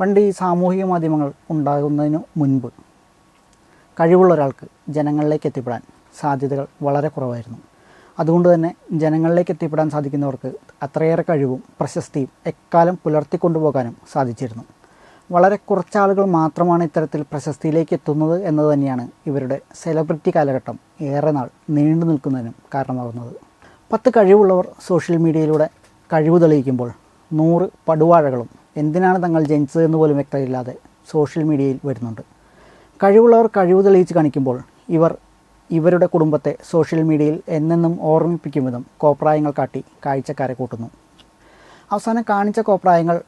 പണ്ട് ഈ സാമൂഹിക മാധ്യമങ്ങൾ ഉണ്ടാകുന്നതിന് മുൻപ് കഴിവുള്ള ഒരാൾക്ക് ജനങ്ങളിലേക്ക് എത്തിപ്പെടാൻ സാധ്യതകൾ വളരെ കുറവായിരുന്നു. അതുകൊണ്ട് തന്നെ ജനങ്ങളിലേക്ക് എത്തിപ്പെടാൻ സാധിക്കുന്നവർക്ക് അത്രയേറെ കഴിവും പ്രശസ്തിയും എക്കാലം പുലർത്തിക്കൊണ്ടുപോകാനും സാധിച്ചിരുന്നു. വളരെ കുറച്ചാളുകൾ മാത്രമാണ് ഇത്തരത്തിൽ പ്രശസ്തിയിലേക്ക് എത്തുന്നത് എന്നത് തന്നെയാണ് ഇവരുടെ സെലിബ്രിറ്റി കാലഘട്ടം ഏറെ നാൾ നീണ്ടു നിൽക്കുന്നതിനും കാരണമാകുന്നത്. പത്ത് കഴിവുള്ളവർ സോഷ്യൽ മീഡിയയിലൂടെ കഴിവ് തെളിയിക്കുമ്പോൾ നൂറ് പടുവാഴകളും എന്തിനാണ് തങ്ങൾ ജനിച്ചതെന്ന് പോലും വ്യക്തമില്ലാതെ സോഷ്യൽ മീഡിയയിൽ വരുന്നുണ്ട്. കഴിവുള്ളവർ കഴിവ് തെളിയിച്ച് കാണിക്കുമ്പോൾ ഇവർ ഇവരുടെ കുടുംബത്തെ സോഷ്യൽ മീഡിയയിൽ എന്നെന്നും ഓർമ്മിപ്പിക്കും വിധം കോപ്രായങ്ങൾ കാട്ടി കാഴ്ചക്കാരെ കൂട്ടുന്നു. അവസാനം കാണിച്ച കോപ്രായങ്ങൾ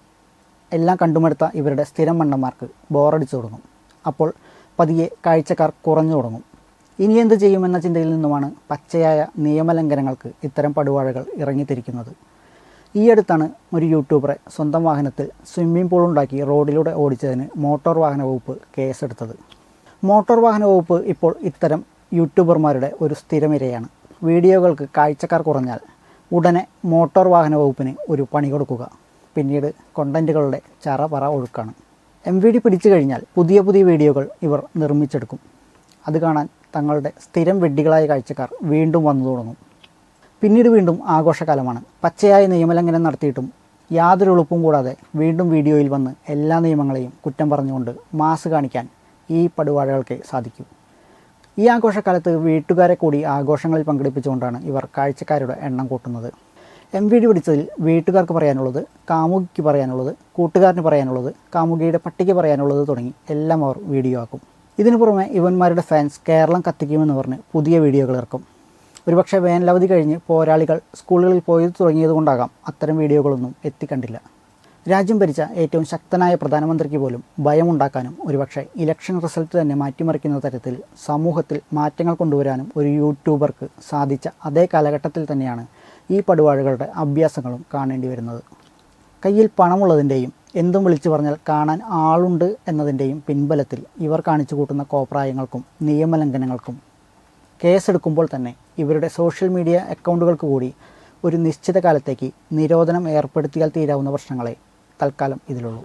എല്ലാം കണ്ടുമെടുത്ത ഇവരുടെ സ്ഥിരം മണ്ണന്മാർക്ക് ബോറടിച്ചു തുടങ്ങും. അപ്പോൾ പതിയെ കാഴ്ചക്കാർ കുറഞ്ഞു തുടങ്ങും. ഇനി എന്ത് ചെയ്യുമെന്ന ചിന്തയിൽ നിന്നുമാണ് പച്ചയായ നിയമലംഘനങ്ങൾക്ക് ഇത്തരം പടുവാഴകൾ ഇറങ്ങിത്തിരിക്കുന്നത്. ഈ അടുത്താണ് ഒരു യൂട്യൂബറെ സ്വന്തം വാഹനത്തിൽ സ്വിമ്മിംഗ് പൂൾ ഉണ്ടാക്കി റോഡിലൂടെ ഓടിച്ചതിന് മോട്ടോർ വാഹന വകുപ്പ് കേസെടുത്തത്. മോട്ടോർ വാഹന വകുപ്പ് ഇപ്പോൾ ഇത്തരം യൂട്യൂബർമാരുടെ ഒരു സ്ഥിരമിരയാണ് വീഡിയോകൾക്ക് കാഴ്ചക്കാർ കുറഞ്ഞാൽ ഉടനെ മോട്ടോർ വാഹന വകുപ്പിന് ഒരു പണി കൊടുക്കുക. പിന്നീട് കൊണ്ടന്റുകളുടെ ചറ പറ ഒഴുക്കാണ്. എം വി ഡി പിടിച്ചു കഴിഞ്ഞാൽ പുതിയ പുതിയ വീഡിയോകൾ ഇവർ നിർമ്മിച്ചെടുക്കും. അത് കാണാൻ തങ്ങളുടെ സ്ഥിരം വെഡ്ഡികളായ കാഴ്ചക്കാർ വീണ്ടും വന്നു തുടങ്ങും. പിന്നീട് വീണ്ടും ആഘോഷകാലമാണ്. പച്ചയായ നിയമലംഘനം നടത്തിയിട്ടും യാതൊരു എളുപ്പവും കൂടാതെ വീണ്ടും വീഡിയോയിൽ വന്ന് എല്ലാ നിയമങ്ങളെയും കുറ്റം പറഞ്ഞുകൊണ്ട് മാസ് കാണിക്കാൻ ഈ പടുവാഴകൾക്ക് സാധിക്കും. ഈ ആഘോഷക്കാലത്ത് വീട്ടുകാരെ കൂടി ആഘോഷങ്ങളിൽ പങ്കെടുപ്പിച്ചുകൊണ്ടാണ് ഇവർ കാഴ്ചക്കാരുടെ എണ്ണം കൂട്ടുന്നത്. എം വി ഡി പിടിച്ചതിൽ വീട്ടുകാർക്ക് പറയാനുള്ളത് കാമുകിക്ക് പറയാനുള്ളത് കൂട്ടുകാരന് പറയാനുള്ളത് കാമുകിയുടെ പട്ടിക്ക് പറയാനുള്ളത് തുടങ്ങി എല്ലാം അവർ വീഡിയോ ആക്കും. ഇതിനു പുറമെ ഇവന്മാരുടെ ഫാൻസ് കേരളം കത്തിക്കുമെന്ന് പറഞ്ഞ് പുതിയ വീഡിയോകൾ ഇറക്കും. ഒരുപക്ഷെ വേനലവധി കഴിഞ്ഞ് പോരാളികൾ സ്കൂളുകളിൽ പോയി തുടങ്ങിയതുകൊണ്ടാകാം അത്തരം വീഡിയോകളൊന്നും എത്തിക്കണ്ടില്ല. രാജ്യം ഭരിച്ച ഏറ്റവും ശക്തനായ പ്രധാനമന്ത്രിക്ക് പോലും ഭയമുണ്ടാക്കാനും ഒരുപക്ഷെ ഇലക്ഷൻ റിസൾട്ട് തന്നെ മാറ്റിമറിക്കുന്ന തരത്തിൽ സമൂഹത്തിൽ മാറ്റങ്ങൾ കൊണ്ടുവരാനും ഒരു യൂട്യൂബർക്ക് സാധിച്ച അതേ കാലഘട്ടത്തിൽ തന്നെയാണ് ഈ പടുവാഴകളുടെ അഭ്യാസങ്ങളും കാണേണ്ടി വരുന്നത്. കയ്യിൽ പണമുള്ളതിന്റെയും എന്തും വിളിച്ചു പറഞ്ഞാൽ കാണാൻ ആളുണ്ട് എന്നതിന്റെയും പിൻബലത്തിൽ ഇവർ കാണിച്ചു കൂട്ടുന്ന കോപ്രായങ്ങൾക്കും നിയമലംഘനങ്ങൾക്കും കേസെടുക്കുമ്പോൾ തന്നെ ഇവരുടെ സോഷ്യൽ മീഡിയ അക്കൗണ്ടുകൾക്ക് കൂടി ഒരു നിശ്ചിത കാലത്തേക്ക് നിരോധനം ഏർപ്പെടുത്തിയാൽ തീരാവുന്ന പ്രശ്നങ്ങളെ തൽക്കാലം ഇതിലുള്ളൂ.